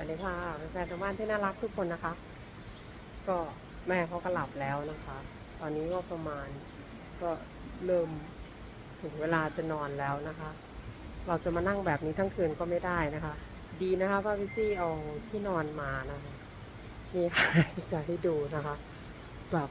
วัสดีค่ะแฟนๆทางบ้านที่น่ารักทุกคนนะคะ ก็แม่เขาก็หลับแล้วนะคะ ตอนนี้ก็ประมาณก็เริ่มถึงเวลาจะนอนแล้วนะคะ เราจะมานั่งแบบนี้ทั้งคืนก็ไม่ได้นะคะ ดีนะคะว่าพี่ซี่เอาที่นอนมานะคะนี่ค่ะจะให้ดูนะคะ แบบ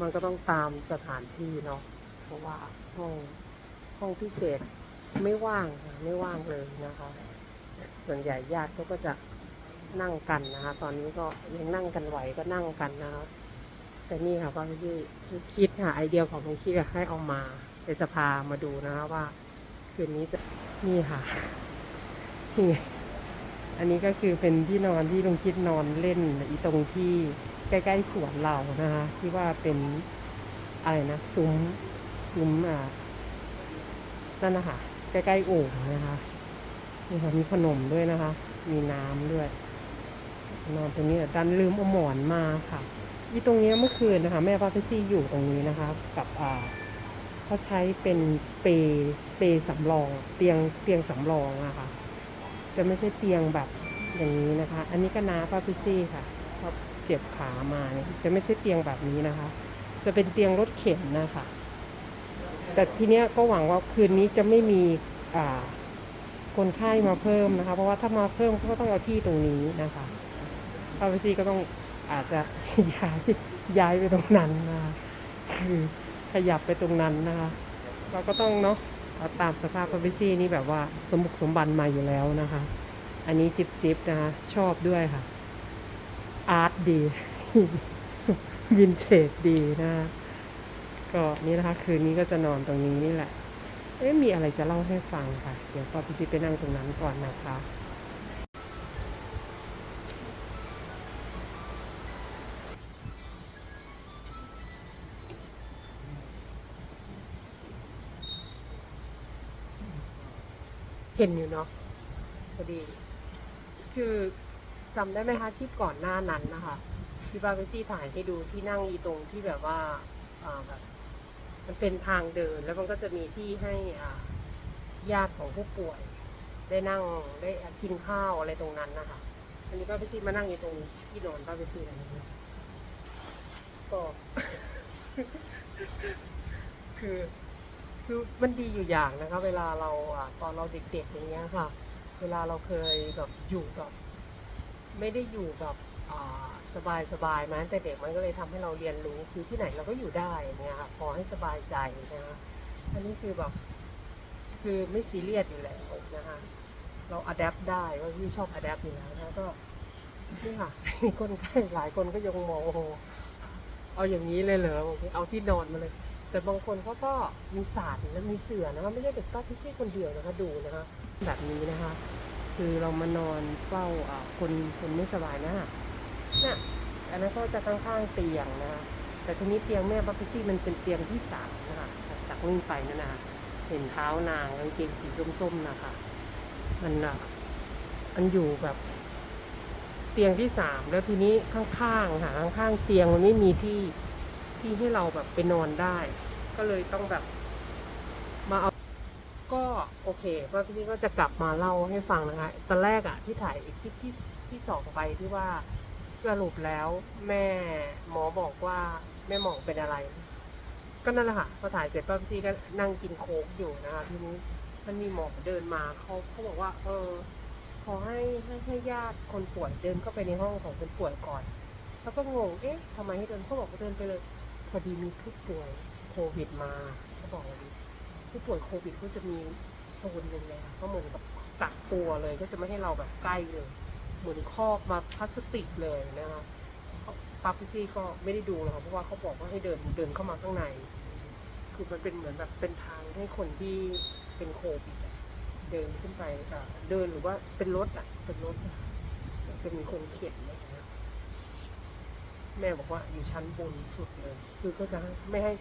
มันก็ต้องตามสถานที่เนาะเพราะว่าห้องห้องพิเศษไม่ว่างไม่ว่างเลยนะคะ ส่วนใหญ่ญาติเขาก็จะ นั่งกันนะคะ ตอนนี้ก็ยังนั่งกันไหวก็นั่งกันนะคะแต่นี่ค่ะก็ที่คิดค่ะไอเดียของลุงคิดให้เอามาเดี๋ยวจะพามาดูนะคะว่าคืนนี้จะนี่ค่ะนี่อันนี้ก็คือเป็นที่นอนที่ลุงคิดนอนเล่นอีตรงที่ใกล้ๆสวนเรานะคะที่ว่าเป็นอะไรนะซุ้มซุ้มอ่านั่นนะคะใกล้ๆโอ่งนะคะนี่ค่ะมีขนมด้วยนะคะ มีน้ำด้วย นอนตรงนี้แต่ดันลืมเอาหมอนมาค่ะอีตรงนี้เมื่อคืนนะคะ แม่ปาพี่ซี่อยู่ตรงนี้นะคะ กับอ่าเขาใช้เป็นเปเปสำรอง เตียงเตียงสำรองอะค่ะ จะไม่ใช่เตียงแบบอย่างนี้นะคะ อันนี้ก็น้าป้าพี่ซี่ค่ะเขาเจ็บขามาเนี่ยจะไม่ใช่เตียงแบบนี้นะคะ จะเป็นเตียงรถเข็นนะคะแต่ทีเนี้ยก็หวังว่าคืนนี้จะไม่มีอ่าคนไข้มาเพิ่มนะคะ เพราะว่าถ้ามาเพิ่มก็ต้องเอาที่ตรงนี้นะคะ พาวิซีก็ต้องอาจจะย้ายย้ายไปตรงนั้นนะคือขยับไปตรงนั้นนะคะเราก็ต้องเนาะเอาตามสภาพพาวิซีนี่แบบว่าสมบุกสมบันมาอยู่แล้วนะคะ อันนี้จิบจิบนะคะชอบด้วยค่ะ อาร์ตดีวินเทจดีนะคะก็นี่นะคะ คืนนี้ก็จะนอนตรงนี้นี่แหละ เอ๊ะมีอะไรจะเล่าให้ฟังค่ะ เดี๋ยวพอพี่ซิไปนั่งตรงนั้นก่อนนะคะ เห็นอยู่เนาะพอดี คือจำได้ไหมคะที่ก่อนหน้านั้นนะคะที่บาร์เบซี่ถ่ายให้ดูที่นั่งอีตรงที่แบบว่าอ่าแบบมันเป็นทางเดินแล้วมันก็จะมีที่ให้อ่าญาติของผู้ป่วย ได้นั่งได้กินข้าวอะไรตรงนั้นนะคะอันนี้ป้าไปซีมานั่งอยู่ตรงที่นอนป้าไปซีอะไรอย่างเงี้ยก็ คือ คือมันดีอยู่อย่างนะคะ เวลาเราอะตอนเราเด็กๆอย่างเงี้ยค่ะ เวลาเราเคยแบบอยู่กับไม่ได้อยู่กับสบายสบายๆมาตั้งแต่เด็กมันก็เลยทำให้เราเรียนรู้คือที่ไหนเราก็อยู่ได้เงี้ยค่ะพอให้สบายใจนะคะอันนี้คือแบบคือไม่ซีเรียสอยู่แล้วนะคะเราอัดแอปได้ว่าพี่ชอบอัดแอปอยู่แล้วนะก็นี่ค่ะคนไข้หลายคนก็ยังมองโอ้เอาอย่างนี้เลยเหรอบอกเอาที่นอนมาเลย แต่บางคนเขาก็มีศาสตร์และมีเสือนะคะไม่ใช่เด็กป้าพิซี่คนเดียวนะคะดูนะคะแบบนี้นะคะ คือเรามานอนเฝ้าคนคนไม่สบายนะเนี่ยอันนั้นก็จะข้างๆเตียงนะคะแต่ทีนี้เตียงแม่ป้าพิซี่มันเป็นเตียงที่สามนะคะจากนี่ไปนั่นนะคะเห็นเท้านางกางเกงสีส้มๆนะคะ มันอะมันอยู่แบบเตียงที่สามแล้วทีนี้ข้างๆค่ะข้างๆเตียงมันไม่มีที่ ที่ให้เราแบบไปนอนได้ ก็เลยต้องแบบ มาเอา ก็โอเคว่าพี่ก็จะกลับมาเล่าให้ฟังนะคะตอนแรกอะที่ถ่ายคลิปที่ที่สองไปที่ว่าสรุปแล้วแม่หมอบอกว่าแม่หมองเป็นอะไร ก็นั่นแหละค่ะพอถ่ายเสร็จป้าพี่ก็นั่งกินโค้กอยู่นะคะทีนี้มันมีหมอเดินมาเขาเขาบอกว่า เออ ขอให้ให้ให้ญาติคนป่วยเดินเข้าไปในห้องของคนป่วยก่อน แล้วก็งง เอ๊ะทำไมให้เดินเขาบอกว่าเดินไปเลย พอดีมีผู้ป่วยโควิดมาเขาบอกผู้ป่วยโควิดก็จะมีโซนหนึ่งเลยค่ะก็เหมือนกับกักตัวเลยก็จะไม่ให้เราแบบใกล้เลยเหมือนครอบมาพลาสติกเลยนะคะปาพิซี่ก็ไม่ได้ดูหรอกเพราะว่าเขาบอกว่าให้เดินเดินเข้ามาข้างใน คือมันเป็นเหมือนแบบเป็นทางให้คนที่เป็นโควิดเดินขึ้นไปเดินหรือว่าเป็นรถอะเป็นรถอะจะมีคนเข็นอะไรอย่างเงี้ย แม่บอกว่าอยู่ชั้นบนสุดเลย คือก็จะไม่ให้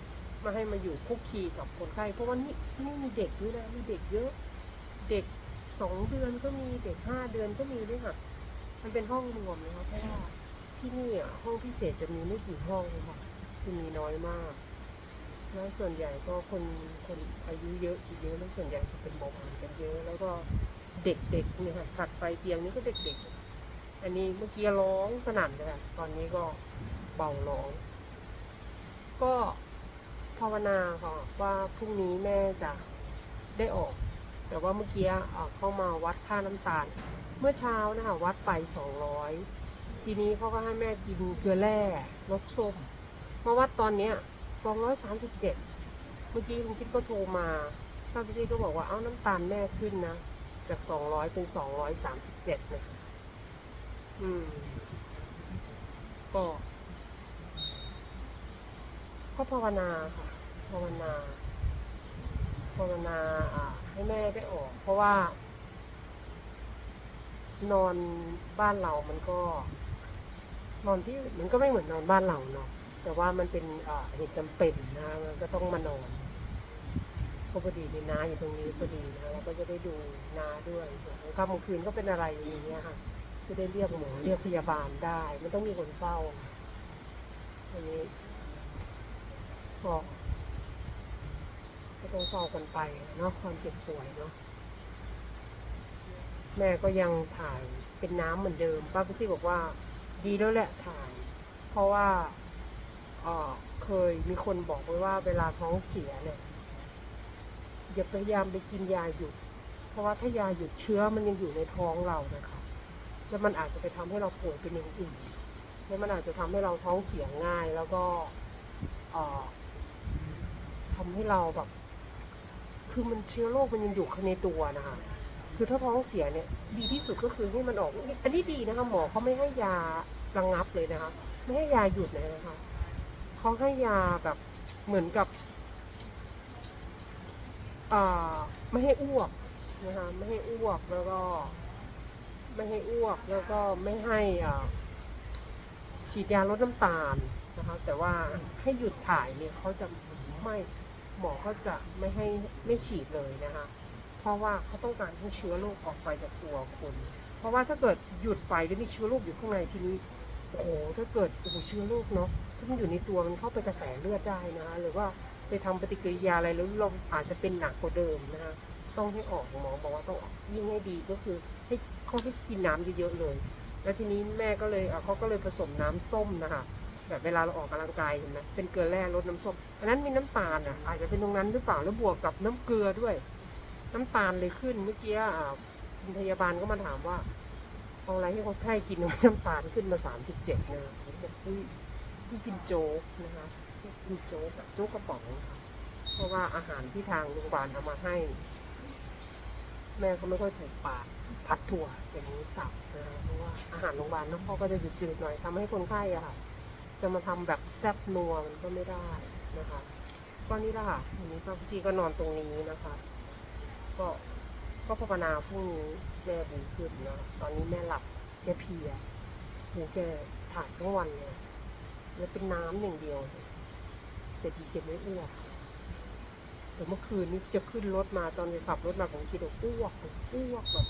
ไม่ให้มาอยู่คุกคีกับคนไข้เพราะว่านี่นี่มีเด็กด้วยนะมีเด็กเยอะ เด็กสองเดือนก็มีเด็กห้าเดือนก็มีด้วยค่ะ มันเป็นห้องรวมเลยค่ะเพราะว่าที่นี่อะห้องพิเศษจะมีไม่กี่ห้องค่ะจะมีน้อยมาก แล้วส่วนใหญ่ก็คนคนอายุเยอะจะเยอะแล้วส่วนใหญ่จะเป็นเบาหวานกันเยอะ แล้วก็เด็กๆเนี่ยค่ะถัดไปเตียงนี้ก็เด็กๆ อันนี้เมื่อกี้ร้องสนั่นเลยตอนนี้ก็เบาร้อง ก็ภาวนาค่ะว่าพรุ่งนี้แม่จะได้ออก แต่ว่าเมื่อกี้อะเข้ามาวัดค่าน้ำตาล เมื่อเช้านะคะวัดไปสองร้อยทีนี้เขาก็ให้แม่กินเกลือแร่รสส้มมาวัดตอนเนี้ยสองร้อยสามสิบเจ็ดเมื่อกี้คุณคิดก็โทรมาป้าพี่ก็บอกว่าเอ้าน้ำตาลแม่ขึ้นนะ จากสองร้อยเป็นสองร้อยสามสิบเจ็ดนะอืม ก็ก็ภาวนาค่ะ ภาวนา ภาวนาอ่าให้แม่ได้ออก เพราะว่า นอนบ้านเรามันก็ นอนที่มันก็ไม่เหมือนนอนบ้านเราเนาะแต่ว่ามันเป็นอ่าเหตุจำเป็นนะมันก็ต้องมานอนพอดีมีน้าอยู่ตรงนี้พอดีนะเราก็จะได้ดูน้าด้วยกลางคืนก็เป็นอะไรอย่างเงี้ยค่ะ จะได้เรียกหมอเรียกพยาบาลได้ มันต้องมีคนเฝ้าอันนี้ก็ก็ต้องเฝ้ากันไปเนาะความเจ็บป่วยเนาะแม่ก็ยังถ่ายเป็นน้ำเหมือนเดิมป้าพิซี่บอกว่า ดีแล้วแหละถ่าย เพราะว่าเออเคยมีคนบอกไว้ว่าเวลาท้องเสียเนี่ยอย่าพยายามไปกินยาหยุด เพราะว่าถ้ายาหยุดเชื้อมันยังอยู่ในท้องเรานะคะ แล้วมันอาจจะไปทำให้เราป่วยเป็นอย่างอื่นแล้วมันอาจจะทำให้เราท้องเสียง่ายแล้วก็เอ่อทำให้เราแบบ คือมันเชื้อโรคมันยังอยู่ข้างในตัวนะคะคือถ้าท้องเสียเนี่ย ดีที่สุดก็คือให้มันออก อันนี้ดีนะคะหมอเขาไม่ให้ยาระงับเลยนะคะ ไม่ให้ยาหยุดเลยนะคะเขาให้ยาแบบเหมือนกับไม่ให้อ้วกนะคะไม่ให้อ้วกแล้วก็ ไม่ให้อ้วกแล้วก็ไม่ให้อ่าฉีดยาลดน้ำตาลนะคะแต่ว่าให้หยุดถ่ายเนี่ยเขาจะไม่หมอเขาจะไม่ให้ไม่ฉีดเลยนะคะเพราะว่าเขาต้องการให้เชื้อโรคออกไปจากตัวคน เพราะว่าถ้าเกิดหยุดไปแล้วมีเชื้อโรคอยู่ข้างในทีนี้โอ้โหถ้าเกิดโอ้โหเชื้อโรคเนาะถ้ามันอยู่ในตัวมันเข้าไปกระแสเลือดได้นะคะหรือว่าไปทำปฏิกิริยาอะไรแล้วเราอาจจะเป็นหนักกว่าเดิมนะคะต้องให้ออกหมอบอกว่าต้องออกยิ่งให้ดีก็คือให้ เขาให้กินน้ำเยอะๆเลย แล้วทีนี้แม่ก็เลยเขาก็เลยผสมน้ำส้มนะคะแบบเวลาเราออกกำลังกายเห็นไหมเป็นเกลือแร่ลดน้ำส้ม อันนั้นมีน้ำตาลอะ อาจจะเป็นตรงนั้นหรือเปล่าแล้วบวกกับน้ำเกลือด้วย น้ำตาลเลยขึ้นเมื่อกี้อ่าคุณพยาบาลก็มาถามว่าเอาอะไรให้คนไข้กินน้ำตาลขึ้นมาสามสิบเจ็ดนะผมบอกพี่พี่กินโจ๊กนะคะกินโจ๊กโจ๊กกระป๋องค่ะเพราะว่าอาหารที่ทางโรงพยาบาลเอามาให้ แม่ก็ไม่ค่อยถูกปากผัดถั่วอย่างนี้สับนะเพราะว่าอาหารโรงพยาบาลน้ำพ่อก็จะจืดๆหน่อยทำให้คนไข้อะค่ะ จะมาทำแบบแซ่บนัวมันก็ไม่ได้นะคะก็นี่แหละค่ะวันนี้ป้าพิชีก็นอนตรงนี้นะคะ ก็ก็ภาวนาพรุ่งนี้แม่ดีขึ้นนะตอนนี้แม่หลับแกเพียหูแกถ่ายทั้งวันเลยแล้วเป็นน้ำอย่างเดียวเลยแต่ดีแกไม่อ้วก แต่เมื่อคืนนี้จะขึ้นรถมาตอนไปขับรถมาผมคิดว่าอ้วกอ้วกแบบ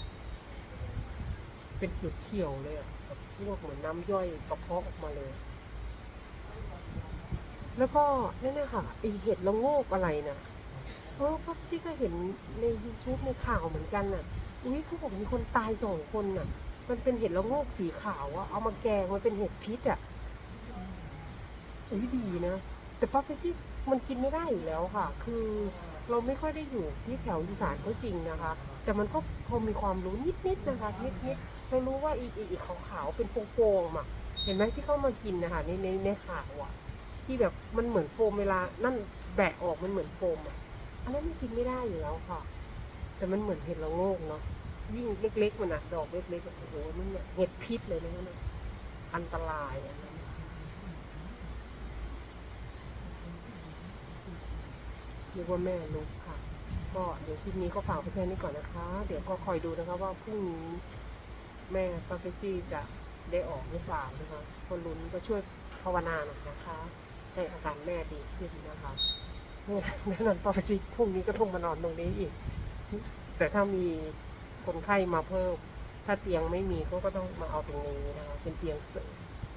เป็นเขียวๆเลยอะแบบอ้วกเหมือนน้ำย่อยกระเพาะออกมาเลย แล้วก็นั่นนะคะไอเห็ดละโงกอะไรนะเออพักซี่ก็เห็นใน YouTube ในข่าวเหมือนกันน่ะ อุ้ยเขาบอกมีคนตายสองคนน่ะ มันเป็นเห็ดละโงกสีขาวอะเอามาแกงมันเป็นเห็ดพิษอะอุ้ยดีนะ แต่ป้าพิซี่ มันกินไม่ได้อยู่แล้วค่ะ คือเราไม่ค่อยได้อยู่ที่แถวอีสานก็จริงนะคะ แต่มันก็พอมีความรู้นิดๆนะคะนิดๆเรารู้ว่าอีกอีอีขาวๆเป็นโฟงๆอะเห็นไหมที่เขามากินนะคะในในในข่าวอะ ที่แบบมันเหมือนโฟมเวลานั่นแบะออกมันเหมือนโฟมอะอันนั้นมันกินไม่ได้อยู่แล้วค่ะ แต่มันเหมือนเห็ดละโงกเนาะยิ่งเล็กๆมันอะดอกเล็กๆโอ้โหมันเนี่ยเห็ดพิษเลยนะนั่นอันตรายอัน เรียกว่าแม่ลุกค่ะ ก็เดี๋ยวคลิปนี้ก็ฝากไปแค่นี้ก่อนนะคะ เดี๋ยวก็คอยดูนะคะว่าพรุ่งนี้แม่ปาเฟซี่จะได้ออกหรือเปล่านะคะคนลุ้นก็ช่วยภาวนาหน่อยนะคะให้อาการแม่ดีขึ้นนะคะแน่นอนปอสิพรุ่งนี้ก็ต้องมานอนตรงนี้อีก แต่ถ้ามีคนไข้มาเพิ่ม ถ้าเตียงไม่มีก็ก็ต้องมาเอาตรงนี้นะคะเป็นเตียงเสริม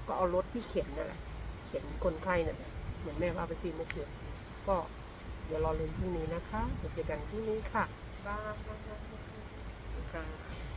ก็เอารถที่เข็นนั่นแหละเข็นคนไข้นั่นแหละเหมือนแม่พาไปซีเมื่อคืนก็ เดี๋ยวรอลุ้นพรุ่งนี้นะคะเจอกันพรุ่งนี้ค่ะ บ๊ายบาย